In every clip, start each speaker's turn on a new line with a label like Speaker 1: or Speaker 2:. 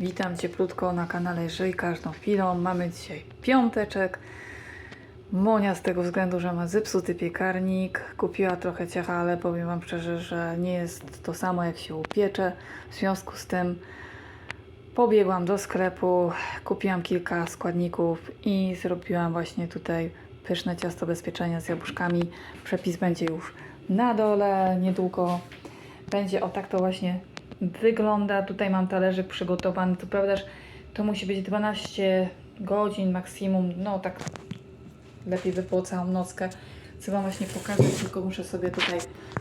Speaker 1: Witam cieplutko na kanale Żyj każdą chwilą. Mamy dzisiaj piąteczek. Monia z tego względu, że ma zepsuty piekarnik. Kupiła trochę ciecha, ale powiem Wam szczerze, że nie jest to samo jak się upiecze. W związku z tym pobiegłam do sklepu, kupiłam kilka składników i zrobiłam właśnie tutaj pyszne ciasto bez pieczenia z jabłuszkami. Przepis będzie już na dole niedługo. Będzie o tak to właśnie wygląda. Tutaj mam talerzyk przygotowany. To prawda, że to musi być 12 godzin maksimum. No tak lepiej by było całą nockę. Chcę Wam właśnie pokazać, tylko muszę sobie tutaj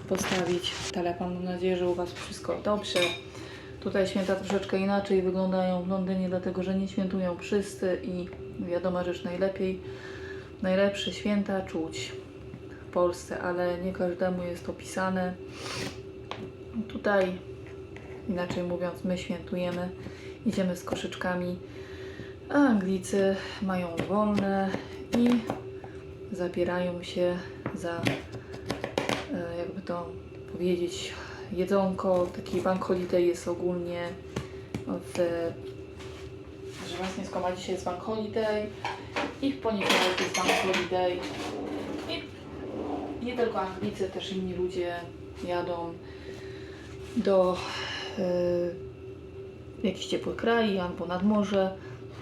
Speaker 1: postawić telefon. Mam nadzieję, że u Was wszystko dobrze. Tutaj święta troszeczkę inaczej wyglądają w Londynie, dlatego że nie świętują wszyscy i wiadoma rzecz najlepiej, najlepsze święta czuć w Polsce, ale nie każdemu jest to pisane. Tutaj, inaczej mówiąc, my świętujemy, idziemy z koszyczkami, a Anglicy mają wolne i zabierają się za, e, jakby to powiedzieć, jedzonko. Taki bank holiday jest ogólnie w, że właśnie skoma dzisiaj jest bank holiday i w poniedziałek jest bank holiday i nie tylko Anglicy, też inni ludzie jadą do y, jakichś ciepłych krajów albo nad morze,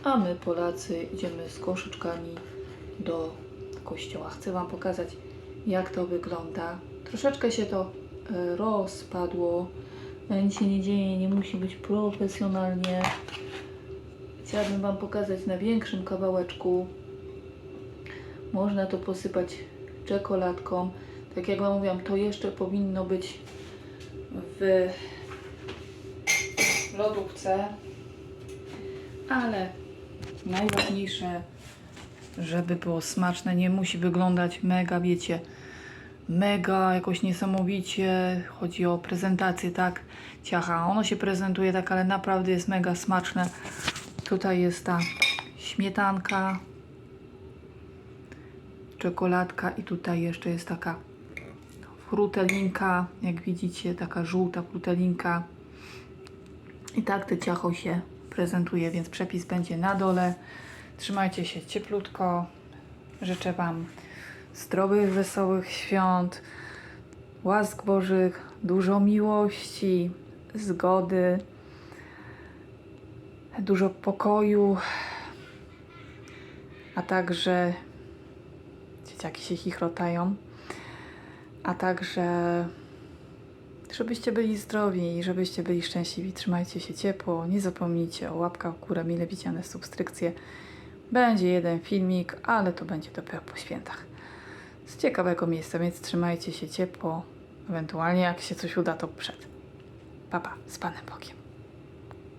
Speaker 1: a my Polacy idziemy z koszyczkami do kościoła. Chcę Wam pokazać, jak to wygląda. Troszeczkę się to y, rozpadło, ale nic się nie dzieje, nie musi być profesjonalnie. Chciałabym Wam pokazać na większym kawałeczku. Można to posypać czekoladką. Tak jak Wam mówiłam, to jeszcze powinno być w lodówce, ale najważniejsze, żeby było smaczne, nie musi wyglądać mega, wiecie, mega jakoś niesamowicie. Chodzi o prezentację, tak, ciacha. Ono się prezentuje tak, ale naprawdę jest mega smaczne. Tutaj jest ta śmietanka, czekoladka i tutaj jeszcze jest taka frutelinka, jak widzicie, taka żółta frutelinka. I tak te ciacho się prezentuje, więc przepis będzie na dole. Trzymajcie się cieplutko. Życzę Wam zdrowych, wesołych świąt, łask Bożych, dużo miłości, zgody, dużo pokoju, a także dzieciaki się chichrotają a także żebyście byli zdrowi i żebyście byli szczęśliwi. Trzymajcie się ciepło, nie zapomnijcie o łapkach w górę, mile widziane subskrypcje. Będzie jeden filmik, ale to będzie dopiero po świętach. Z ciekawego miejsca, więc trzymajcie się ciepło. Ewentualnie jak się coś uda, to przed. Papa, z Panem Bogiem.